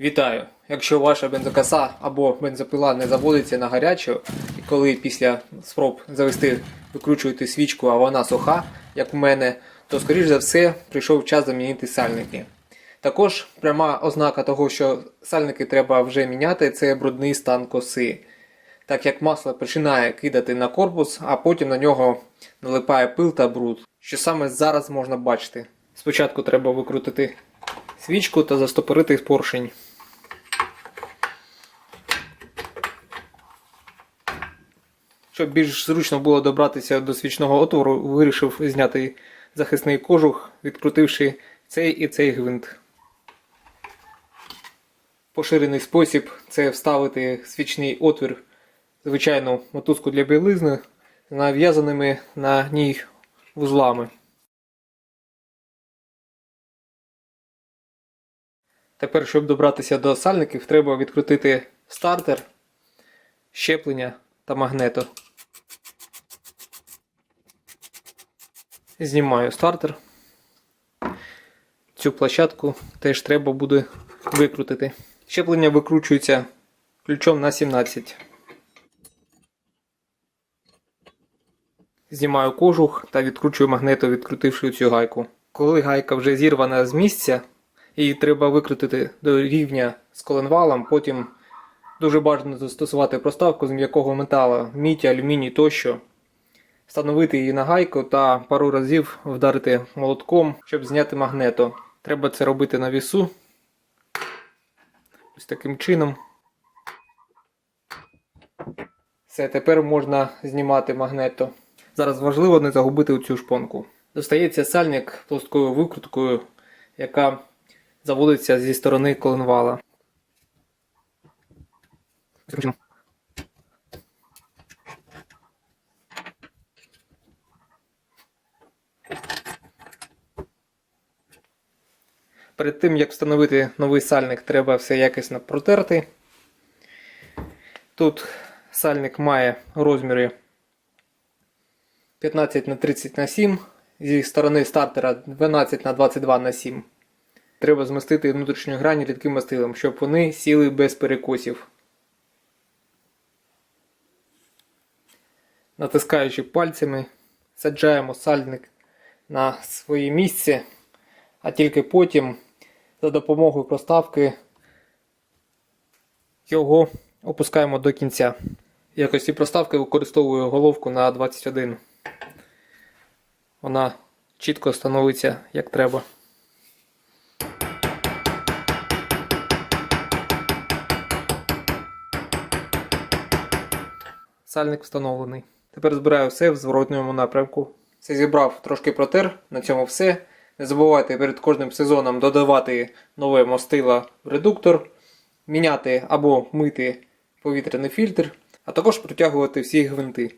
Вітаю! Якщо ваша бензокоса або бензопила не заводиться на гарячу, і коли після спроб завести викручуєте свічку, а вона суха, як у мене, то скоріш за все прийшов час замінити сальники. Також пряма ознака того, що сальники треба вже міняти, це брудний стан коси. Так як масло починає кидати на корпус, а потім на нього налипає пил та бруд, що саме зараз можна бачити. Спочатку треба викрутити свічку та застопорити поршень. Щоб більш зручно було добратися до свічного отвору, вирішив зняти захисний кожух, відкрутивши цей і цей гвинт. Поширений спосіб це вставити свічний отвір, звичайну мотузку для білизни нав'язаними на ній вузлами. Тепер, щоб добратися до сальників, треба відкрутити стартер, щеплення та магнето. Знімаю стартер. Цю площадку теж треба буде викрутити. Щеплення викручується ключом на 17. Знімаю кожух та відкручую магнето, відкрутивши цю гайку. Коли гайка вже зірвана з місця, її треба викрутити до рівня з коленвалом, потім дуже бажано застосувати проставку з м'якого металу, мідь, алюміній тощо. Встановити її на гайку та пару разів вдарити молотком, щоб зняти магнето. Треба це робити на вісу. Ось таким чином. Все, тепер можна знімати магнето. Зараз важливо не загубити цю шпонку. Достається сальник плоскою викруткою, яка заводиться зі сторони коленвала. Перед тим, як встановити новий сальник, треба все якісно протерти. Тут сальник має розміри 15 на 30 на 7 зі сторони стартера 12 на 22 на 7 Треба змастити внутрішню грані рідким мастилом, щоб вони сіли без перекосів. Натискаючи пальцями, саджаємо сальник на своє місце, а тільки потім за допомогою проставки його опускаємо до кінця. В якості проставки використовую головку на 21. Вона чітко становиться як треба. Сальник встановлений. Тепер збираю все в зворотньому напрямку. Все зібрав, трошки протер. На цьому все. Не забувайте перед кожним сезоном додавати нове мастило в редуктор, міняти або мити повітряний фільтр, а також протягувати всі гвинти.